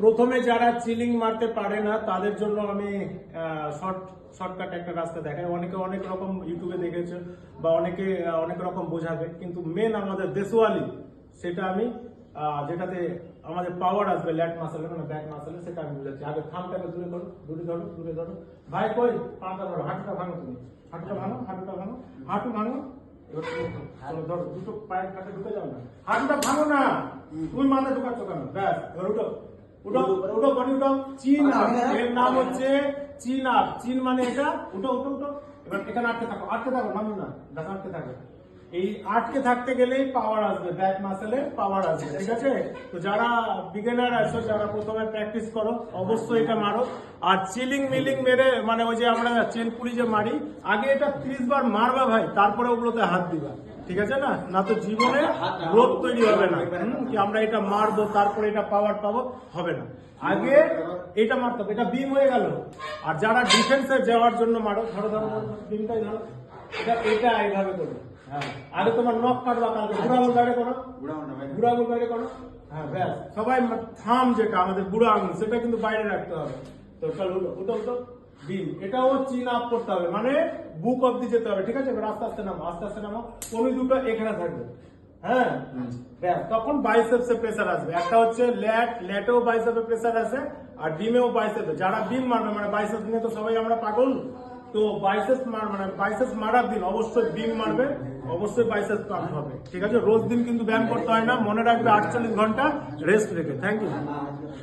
প্রথমে যারা চিলিং মারতে পারে না, তাদের জন্য আমি শর্ট, শর্টকাট একটা রাস্তা দেখাই। অনেকে অনেক রকম ইউটিউবে দেখেছে বা অনেকে অনেক রকম বোঝাবে, কিন্তু মেন আমাদের দেশওয়ালি, সেটা আমি যেটাতে আমাদের পাওয়ার আসবে ল্যাট মাসালে মানে ব্যাক মাসালে সেটা আমি বুঝাচ্ছি। আগে থামটাকে দূরে ধরো দূরে ধরো দূরে ধরো। ভাই কই? পাটা ধরো, হাঁটুটা ভাঙো তুমি। হাঁটুটা ভাঙো হাঁটুটা ভাঙো, হাঁটু ভাঙো। ধরো, দুটো পায়ের কাছে ঢুকে যাও না। হাঁটুটা ভাঙো না। তুমি মাথা ঢুকাচ্ছ কেন? ব্যাস, এবার উঠো। চীন আপ এর নাম হচ্ছে চীন আপ চীন মানে এটা? এবার এখানে আটকে থাকো আটকে থাকো নামো না দেখা আটকে থাকো। এই আটকে থাকতে গেলেই পাওয়ার আসবে ব্যাক মাসেলে পাওয়ার আসবে ঠিক আছে? তো যারা বিগিনার আছো যারা প্রথমে প্র্যাকটিস করো অবশ্যই এটা মারো। আর চিলিং মিলিং মেরে মানে ওই যে আমরা চেন পুরি যে মারি আগে এটা ত্রিশ বার মারবা ভাই তারপরে ওগুলোতে হাত দিবা। ঠিক আছে না? না তো জীবনে রোগ তৈরি হবে না। কি আমরা এটা মারবো তারপরে এটা পাওয়ার পাবো? হবে না। আগে এটা মারতে হবে এটা বিম হয়ে গেল। আর যারা ডিফেন্সে যাওয়ার জন্য মারো ধরো ধরো বিমটাই ধরো এটা এটা এইভাবে করবে হ্যাঁ। আগে তোমার নখ কাটবা কালকে বুড়া আঙুল বাইরে করো। বুড়া আঙুল বাইরে করো। হ্যাঁ ব্যাস। সবাই থাম যেটা আমাদের বুড়া আঙুল সেটা কিন্তু বাইরে রাখতে হবে। তো চল উঠো উঠো। বিম এটাও চিন আপ করতে হবে। মানে বুক অব্দি যেতে হবে ঠিক আছে? এবার আস্তে আস্তে নামো আস্তে আস্তে নামো। কোন দুটো এখানে থাকবে। হ্যাঁ? ব্যাস তখন বাইসেপসে প্রেসার আসবে। একটা হচ্ছে ল্যাট ল্যাটেও বাইসেপে প্রেসার আসে আর ডিমেও বাইসেপে যারা ডিম মারবে মানে বাইসেপ নিয়ে তো সবাই আমরা পাগল তো বাইসেপ মার মানে বাইসেপ মারার দিন অবশ্যই ডিম মারবে অবশ্যই বাইসেপ পাম্প হবে। ঠিক আছে? রোজ দিন কিন্তু ব্যায়াম করতে হয় না। মনে রাখবে আটচল্লিশ ঘণ্টা রেস্ট রেখে। Thank you